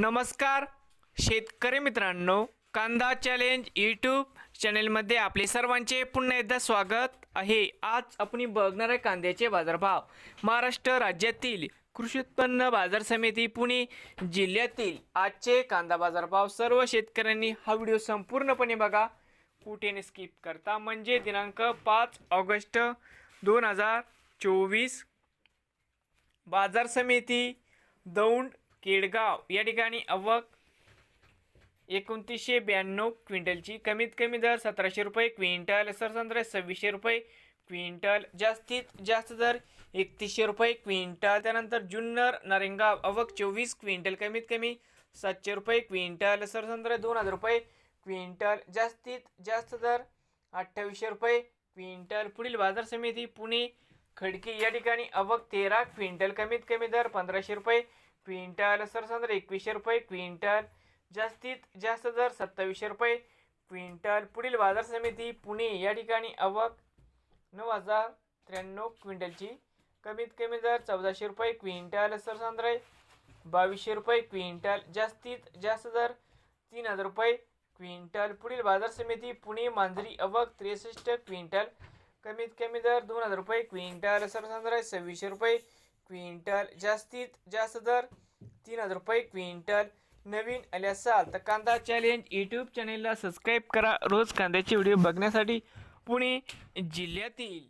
नमस्कार शेतकरी मित्रांनो कांदा चॅलेंज यूट्यूब चॅनेलमध्ये आपले सर्वांचे पुन्हा एकदा स्वागत आहे. आज आपण बघणार आहे कांद्याचे बाजारभाव. महाराष्ट्र राज्यातील कृषी उत्पन्न बाजार समिती पुणे जिल्ह्यातील आजचे कांदा बाजारभाव सर्व शेतकऱ्यांनी हा व्हिडिओ संपूर्णपणे बघा. कुठेने स्किप करता? म्हणजे दिनांक पाच ऑगस्ट दोन हजार चोवीस. बाजार समिती दौंड केडगाव. या ठिकाणी आवक एकोणतीसशे ब्याण्णव क्विंटलची. कमीत कमी दर सतराशे रुपये क्विंटल सरसंद्र सव्वीसशे रुपये क्विंटल जास्तीत जास्त दर एकतीसशे रुपये क्विंटल. त्यानंतर जुन्नर नारेंगाव अवक चोवीस क्विंटल कमीत कमी सातशे रुपये क्विंटल सरसंद्र दोन हजार रुपये क्विंटल जास्तीत जास्त दर अठ्ठावीसशे रुपये क्विंटल. पुढील बाजार समिती पुणे खडकी. या ठिकाणी अवक तेरा क्विंटल कमीत कमी दर पंधराशे रुपये क्विंटल सरसंद्र एकवीसशे रुपये क्विंटल जास्तीत जास्त दर सत्तावीसशे रुपये क्विंटल. पुढील बाजार समिती पुणे या ठिकाणी आवक नऊ हजार त्र्याण्णव क्विंटलची. कमीत कमी दर चौदाशे रुपये क्विंटल सर समजा बावीसशे रुपये क्विंटल जास्तीत जास्त दर तीन हजार रुपये क्विंटल. पुढील बाजार समिती पुणे मांजरी अवक त्रेसष्ट क्विंटल कमीत कमी दर दोन हजार रुपये क्विंटल सरसंद्र सव्वीसशे रुपये क्विंटल जास्तीत जास्त दर तीन हजार रुपये क्विंटल. नवीन आले असाल तर कांदा चॅलेंज यूट्यूब चॅनेलला सबस्क्राईब करा. रोज कांद्याचे व्हिडिओ बघण्यासाठी पुणे जिल्ह्यातील